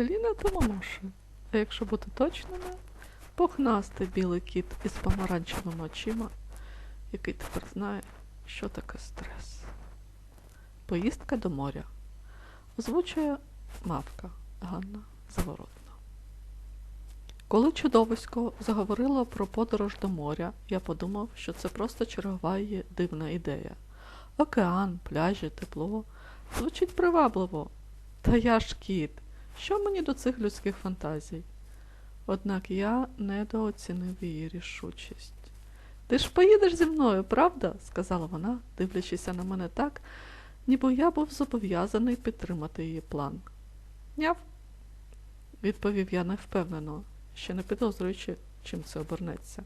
Селіна Томомоши. А якщо бути точними, пухнастий білий кіт із помаранчевими очима, який тепер знає, що таке стрес. Поїздка до моря. Озвучує мавка Ганна Заворотна. Коли чудовисько заговорило про подорож до моря, я подумав, що це просто чергова її дивна ідея. Океан, пляжі, тепло. Звучить привабливо. Та я ж кіт. Що мені до цих людських фантазій? Однак я недооцінив її рішучість. Ти ж поїдеш зі мною, правда? сказала вона, дивлячися на мене так, ніби я був зобов'язаний підтримати її план. Няв, відповів я невпевнено, ще не підозрюючи, чим це обернеться.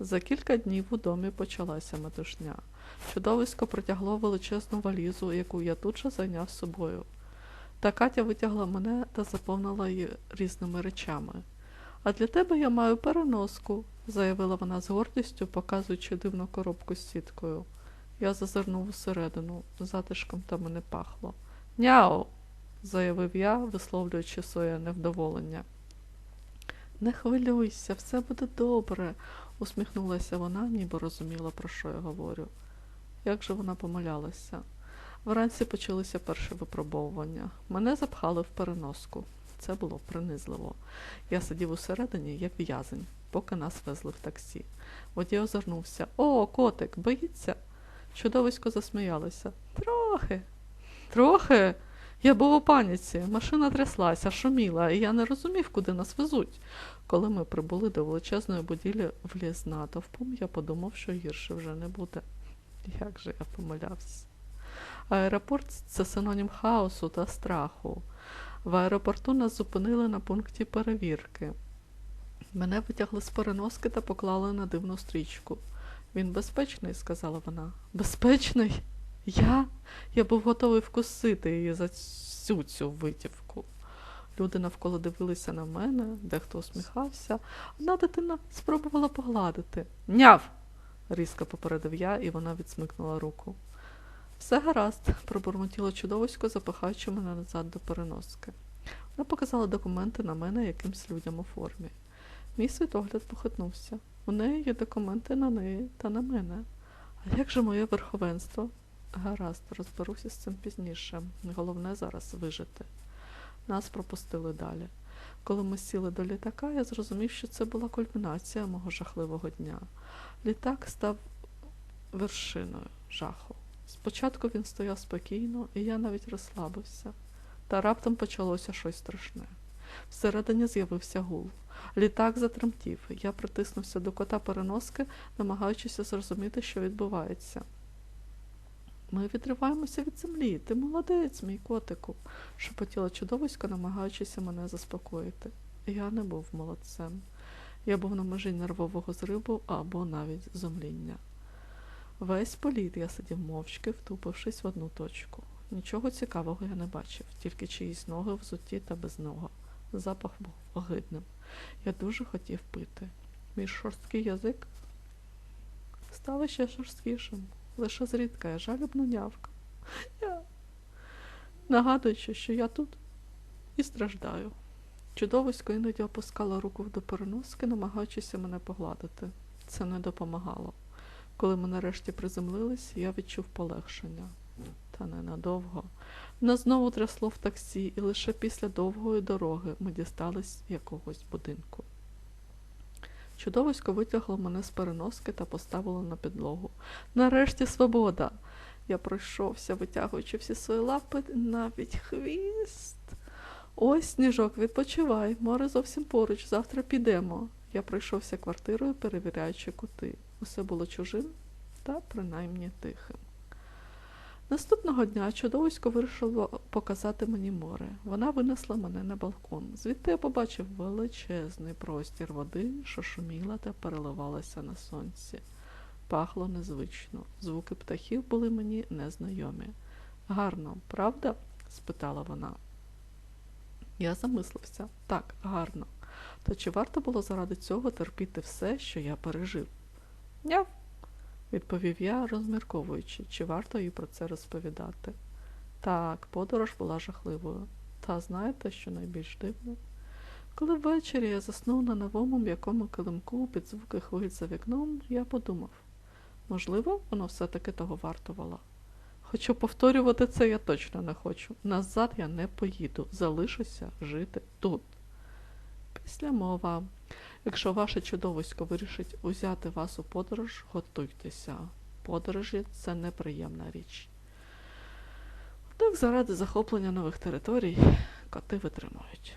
За кілька днів у домі почалася метушня. Чудовисько протягло величезну валізу, яку я тут же зайняв з собою. Та Катя витягла мене та заповнила її різними речами. А для тебе я маю переноску, заявила вона з гордістю, показуючи дивну коробку з сіткою. Я зазирнув усередину, затишком там і не пахло. Няу, заявив я, висловлюючи своє невдоволення. Не хвилюйся, все буде добре, усміхнулася вона, ніби розуміла, про що я говорю. Як же вона помилялася? Вранці почалися перші випробовування. Мене запхали в переноску. Це було принизливо. Я сидів усередині, як в'язень, поки нас везли в таксі. Водій озирнувся. О, котик, боїться? Чудовисько засміялося. Трохи. Трохи. Я був у паніці, машина тряслася, шуміла, і я не розумів, куди нас везуть. Коли ми прибули до величезної будівлі в ліс натовпом, я подумав, що гірше вже не буде. Як же я помилявся. Аеропорт це синонім хаосу та страху. В аеропорту нас зупинили на пункті перевірки. Мене витягли з переноски та поклали на дивну стрічку. Він безпечний, сказала вона. Безпечний? Я? Я був готовий вкусити її за цю цю витівку. Люди навколо дивилися на мене, дехто усміхався, одна дитина спробувала погладити. Няв! різко попередив я, і вона відсмикнула руку. Все гаразд, пробурмотіло чудовисько, запихаючи мене назад до переноски. Вона показала документи на мене якимсь людям у формі. Мій світогляд похитнувся. У неї є документи на неї та на мене. А як же моє верховенство? Гаразд, розберуся з цим пізніше. Головне зараз вижити. Нас пропустили далі. Коли ми сіли до літака, я зрозумів, що це була кульмінація мого жахливого дня. Літак став вершиною жаху. Спочатку він стояв спокійно, і я навіть розслабився. Та раптом почалося щось страшне. Всередині з'явився гул. Літак затремтів. Я притиснувся до кота переноски, намагаючись зрозуміти, що відбувається. Ми відриваємося від землі. Ти молодець, мій котику, шепотіла чудовисько, намагаючися мене заспокоїти. Я не був молодцем. Я був на межі нервового зриву або навіть зумління. Весь політ я сидів мовчки, втупившись в одну точку. Нічого цікавого я не бачив, тільки чиїсь ноги взуті та без нога. Запах був огидним. Я дуже хотів пити. Мій шорсткий язик став ще шорсткішим. Лише зрідка я жалюбно нявка. Я... Нагадуючи, що я тут і страждаю. Чудовисько іноді опускало руку до переноски, намагаючися мене погладити. Це не допомагало. Коли ми нарешті приземлились, я відчув полегшення. Та ненадовго. Нас знову трясло в таксі, і лише після довгої дороги ми дістались якогось будинку. Чудовисько витягло мене з переноски та поставило на підлогу. Нарешті свобода! Я пройшовся, витягуючи всі свої лапи, навіть хвіст. Ось, сніжок, відпочивай, море зовсім поруч, завтра підемо. Я пройшовся квартирою, перевіряючи кути. Усе було чужим та принаймні тихим. Наступного дня чудовисько вирішило показати мені море. Вона винесла мене на балкон. Звідти я побачив величезний простір води, що шуміла та переливалася на сонці. Пахло незвично. Звуки птахів були мені незнайомі. Гарно, правда? спитала вона. Я замислився. Так, гарно. Та чи варто було заради цього терпіти все, що я пережив? Няв, відповів я, розмірковуючи, чи варто їй про це розповідати. Так, подорож була жахливою. Та знаєте, що найбільш дивне? Коли ввечері я заснув на новому м'якому килимку під звуки хвиль за вікном, я подумав, можливо, воно все-таки того вартувало. Хоча повторювати це я точно не хочу. Назад я не поїду, залишуся жити тут. Після мова. Якщо ваше чудовисько вирішить узяти вас у подорож, готуйтеся. Подорожі це неприємна річ. Однак заради захоплення нових територій коти витримують.